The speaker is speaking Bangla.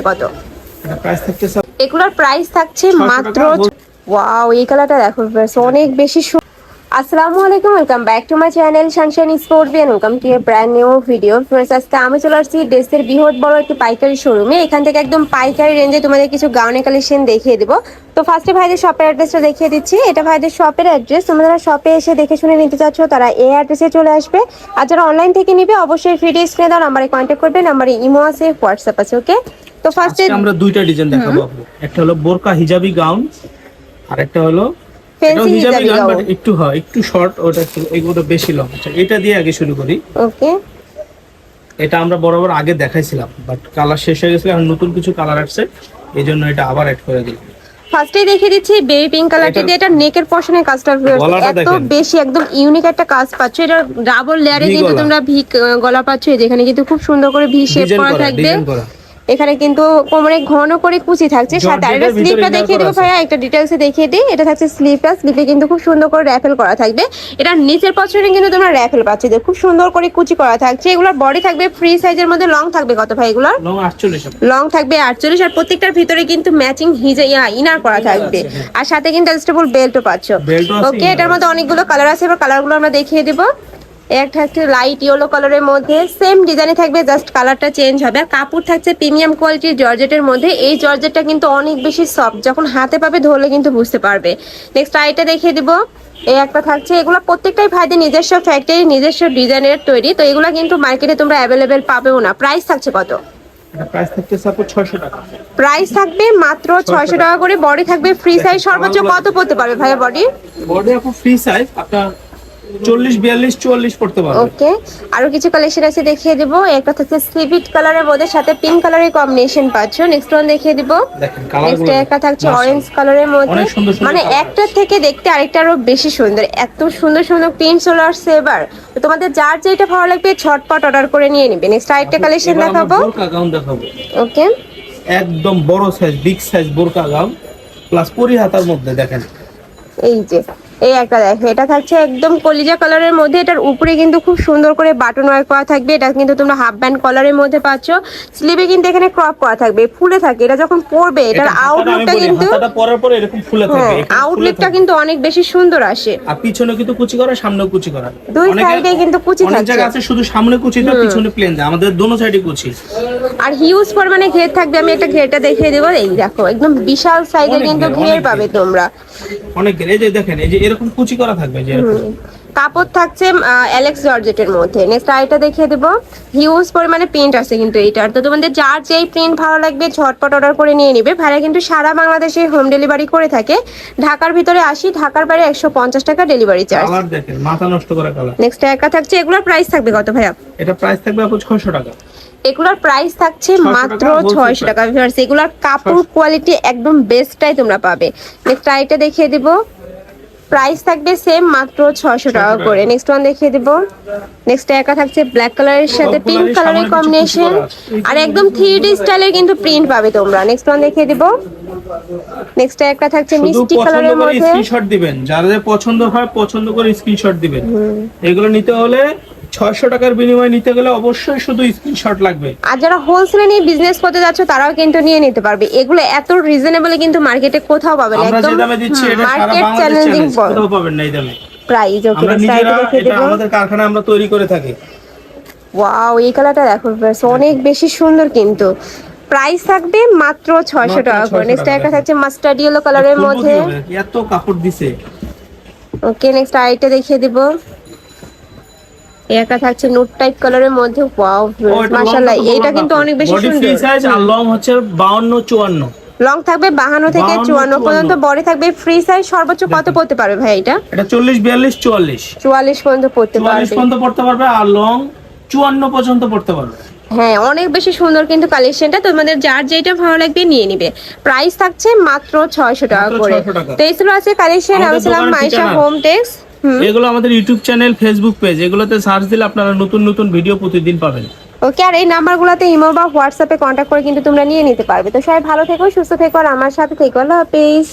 কত? প্রাইস থাকছে এগুলোর প্রাইস থাকছে মাত্র। ওয়াও এই কালারটা দেখো অনেক বেশি আসসালামু আলাইকুম welcome back to my channel sunshine স্পোর্টবিয়ান welcome to a brand new video friends আজকে আমি চলে আসছি ড্রেসের বৃহৎ বড় একটি পাইকারি শোরুমে এখান থেকে একদম পাইকারি রেঞ্জে তোমাদের কিছু গাউনের কালেকশন দেখিয়ে দেবো। তো ফার্স্টে ভাইদের শপের অ্যাড্রেসটা দেখিয়ে দিচ্ছি। এটা ভাইদের শপের অ্যাড্রেস তোমরা যারা শপে এসে দেখে শুনে নিতে চাচ্ছ তারা এই অ্যাড্রেসে চলে আসবে। আর যারা অনলাইন থেকে নিবে অবশ্যই ভিডিও স্ক্রিনে দাও নাম্বারে কন্ট্যাক্ট করবে। নাম্বারে ইমো আছে হোয়াটসঅ্যাপ আছে ওকে তো ফার্স্টে আমরা দুইটা ডিজাইন দেখাবো আপু একটা হলো বোরকা হিজাবি গাউন আর একটা হলো ফেন্সি হিজাবি গাউন বাট একটু হয় একটু শর্ট ওটা একটু এগুলো বেশি লং আচ্ছা এটা দিয়ে আগে শুরু করি। ওকে। এটা আমরা বরাবর আগে দেখাইছিলাম বাট কালার শেষ হয়ে গেছিল এখন নতুন কিছু কালার আসছে এই জন্য এটা আবার অ্যাড করে দিলাম। ফার্স্টেই দেখিয়ে দিচ্ছি বেবি পিঙ্ক কালারটা দিয়ে এটা নেকের পর্শনের কাজটা এত বেশি একদম ইউনিক একটা কাজ পাচ্ছ। এটা ডাবল লেয়ারে কিন্তু তোমরা ভি গলা পাচ্ছ এই যেখানে কিন্তু খুব সুন্দর করে ভি শেপ করা থাকবে। এখানে কিন্তু কোমরে ঘন করে কুচি থাকছে সাথে আর স্লিপটা দেখিয়ে দেবো। ভাইয়া একটা ডিটেলসে দেখিয়ে দিই। এটা থাকছে স্লিপটা স্লিপে কিন্তু খুব সুন্দর করে র্যাফেল করা থাকবে। এটা নিচের পছনে কিন্তু তোমরা র্যাফেল পাচ্ছ। খুব সুন্দর করে কুচি করা থাকছে। এগুলোর বডি থাকবে ফ্রি সাইজের মধ্যে লং থাকবে কত ভাই এগুলোর? লং থাকবে আটচল্লিশ আর প্রত্যেকটার ভিতরে কিন্তু ম্যাচিং হিজে ইনার করা থাকবে। আর সাথে কিন্তু অ্যাডজাস্টেবল বেল্টও পাচ্ছ। ওকে এটার মধ্যে অনেকগুলো কালার আছে। এবার কালারগুলো আমরা দেখিয়ে দিব। একটা হচ্ছে লাইট ইয়েলো কালারের মধ্যে সেম ডিজাইনে থাকবে জাস্ট কালারটা চেঞ্জ হবে। আর কাপড় থাকছে প্রিমিয়াম কোয়ালিটির জর্জেটের মধ্যে। এই জর্জেটটা কিন্তু অনেক বেশি সফট যখন হাতে পাবে ধরলে কিন্তু বুঝতে পারবে। নেক্সট আইটা দেখিয়ে দিব। এই একটা থাকছে এগুলো প্রত্যেকটাই ভাইদের নিজস্ব ফ্যাক্টরি নিজস্ব ডিজাইনের তৈরি। তো এগুলো কিন্তু মার্কেটে তোমরা অ্যাভেলেবেল পাবেও না। প্রাইস থাকছে কত? থাকছে প্রাইস থাকবে মাত্র ছয়শো টাকা করে। বডি থাকবে ফ্রি সাইজ সর্বোচ্চ কত পড়তে পারবে ভাইয়া বডি বডি ফ্রি সাইজ আপনার চল্লিশ বিয়াল্লিশ চুয়াল্লিশ পড়তে পারবে। ওকে আরও কিছু কালেকশন আছে দেখিয়ে দিব। একটা থাকছে সিভিট কালারের মধ্যে সাথে পিঙ্ক কালারের কম্বিনেশন পাচ্ছ। নেক্সট ওয়ান দেখিয়ে দিব। নেক্সট একটা থাকছে অরেঞ্জ কালারের মধ্যে। মানে একটা থেকে দেখতে আরেকটা আরও বেশি সুন্দর। এত সুন্দর সুন্দর আসছে এবার। তো তোমাদের যার যেটা ভালো লাগবে ছটপট অর্ডার করে নিয়ে নিবে। নেক্সট আরেকটা কালেকশন দেখাবো। ওকে। একদম বড় সাইজ বিগ সাইজ বোরকা গাউন প্লাস পরি হাতার মধ্যে দেখেন। এই যে এই একটা দেখো এটা থাকছে একদম কলিজা কালারের মধ্যে এটার উপরে কিন্তু খুব সুন্দর করে বাটন ওয়ার্ক করা থাকবে এটা কিন্তু তোমরা হাফ ব্যান্ড কলারের মধ্যে পাচ্ছ। স্লিভে কিন্তু এখানে ক্রপ করা থাকবে ফুলে থাকে এটা যখন পরবে এটার এটা আউটলুকটা কিন্তু পরার পরে এরকম ফুলে হ্যাঁ ফুলে আউটলুকটা কিন্তু অনেক বেশি সুন্দর আসে। আর পিছনে কিন্তু কুচি করা সামনেও কুচি করা। দুই সাইডে কিন্তু কুচি থাকে অনেক জায়গা আছে শুধু সামনে কুচি দেয় পিছনে প্লেন দেয় আমাদের দোনো সাইডে কুচি। আর হিউজ পরিমাণে ঘের থাকবে আমি একটা ঘেরটা দেখিয়ে দেবো। এই দেখো একদম বিশাল সাইজের কিন্তু ঘের, ঘের পাবে তোমরা। অনেক ঘের এই যে দেখেন এই যে এরকম কুচি করা থাকবে যে কাপড় থাকছে অ্যালেক্স জর্জেটের মধ্যে। নেক্সট আইটা দেখিয়ে দেবো। হিউজ পরিমাণে প্রিন্ট আছে কিন্তু এইটার। তো তোমাদের যার যেই প্রিন্ট ভালো লাগবে ঝটপট অর্ডার করে নিয়ে নিবে। ভাড়া কিন্তু সারা বাংলাদেশে হোম ডেলিভারি করে থাকে। ঢাকার ভিতরে আসি ঢাকার বাইরে একশো পঞ্চাশ টাকা ডেলিভারি চার্জ দেখেন মাথা নষ্ট করা কালার নেক্সট একা থাকছে এগুলোর প্রাইস থাকবে কত ভাইয়া? এটা প্রাইস থাকবে আপু ছয়শো টাকা। এগুলোর প্রাইস থাকছে মাত্র ছয়শো টাকা। ভিউয়ার্স এগুলোর কাপড় কোয়ালিটি একদম বেস্টটাই তোমরা পাবে। নেক্সট আইটা দেখিয়ে দিব। প্রাইস থাকবে সেম মাত্র ছয়শো টাকা টাকা। করে। নেক্সট ওয়ান দেখিয়ে দিব। নেক্সট একা থাকছে ব্ল্যাক কালারের সাথে পিঙ্ক কালারের কম্বিনেশন। আর একদম থ্রি ডি স্টাইলের কিন্তু প্রিন্ট পাবে তোমরা। নেক্সট ওয়ান দেখিয়ে দিব। নেক্সট একটা থাকছে মিষ্টি কালারের মধ্যে। স্ক্রিনশট দিবেন। যাদের পছন্দ হয় পছন্দ করে স্ক্রিনশট দিবেন। এগুলো নিতে হলে ছয়শো টাকার বিনিময়ে নিতে গেলে অবশ্যই শুধু স্ক্রিনশট লাগবে। আর যারা হোলসেলে নিয়ে বিজনেস করতে যাচ্ছ তারাও কিন্তু নিয়ে নিতে পারবে। এগুলো এত রিজনেবল কিন্তু মার্কেটে কোথাও পাবে না। আমরা যে একদম দামে দিচ্ছি এটা সারা মার্কেট চ্যালেঞ্জিং কোথাও পাবেন না এই দামে। প্রাইস ওকে আমরা সাইডে নিজেরা এটা দেবো আমাদের কারখানায় আমরা তৈরি করে থাকি। ওয়াও এই কালারটা দেখো friends, অনেক বেশি সুন্দর কিন্তু। প্রাইস থাকবে মাত্র ছয়শো মাত্র টাকা করে। নেক্সট একটা থাকছে মাস্টার্ড ইয়েলো কালারের মধ্যে। এত কাপড় দিছে। ওকে নেক্সট আইটা দেখিয়ে দিব। একটা থাকছে নোট টাইপ কালারের মধ্যে ওয়াও মাশাআল্লাহ এইটা কিন্তু অনেক বেশি সুন্দর। বডি সাইজ আর লং হচ্ছে 52 54 লং থাকবে বাহান্ন থেকে 52, চুয়ান্ন পর্যন্ত 54 বডি থাকবে ফ্রি সাইজ সর্বোচ্চ কত পড়তে পারবে ভাই এটা? এটা 40 42 44 চুয়াল্লিশ পর্যন্ত পড়তে পারবে। 44 পর্যন্ত পড়তে পারবে আর লং 54 পর্যন্ত পড়তে পারবে। হ্যাঁ অনেক বেশি সুন্দর কিন্তু কালেকশনটা তোমাদের যার যেটা ভালো লাগবে নিয়ে নিবে। প্রাইস থাকছে মাত্র ছয়শো টাকা করে। তো এই ছিল আছে কালেকশন আমি ছিলাম মাইশা হোম। টেক্স এগুলো আমাদের ইউটিউব চ্যানেল ফেসবুক পেজ এগুলোতে সার্চ দিলে আপনারা নতুন নতুন ভিডিও প্রতিদিন পাবেন। ওকে আর এই নাম্বারগুলোতে ইমো বা হোয়াটসঅ্যাপে কন্ট্যাক্ট করে কিন্তু তোমরা নিয়ে নিতে পারবে। তো সবাই ভালো থেকো সুস্থ থেকো আর আমার সাথে থেকো। আল্লাহ হাফেজ।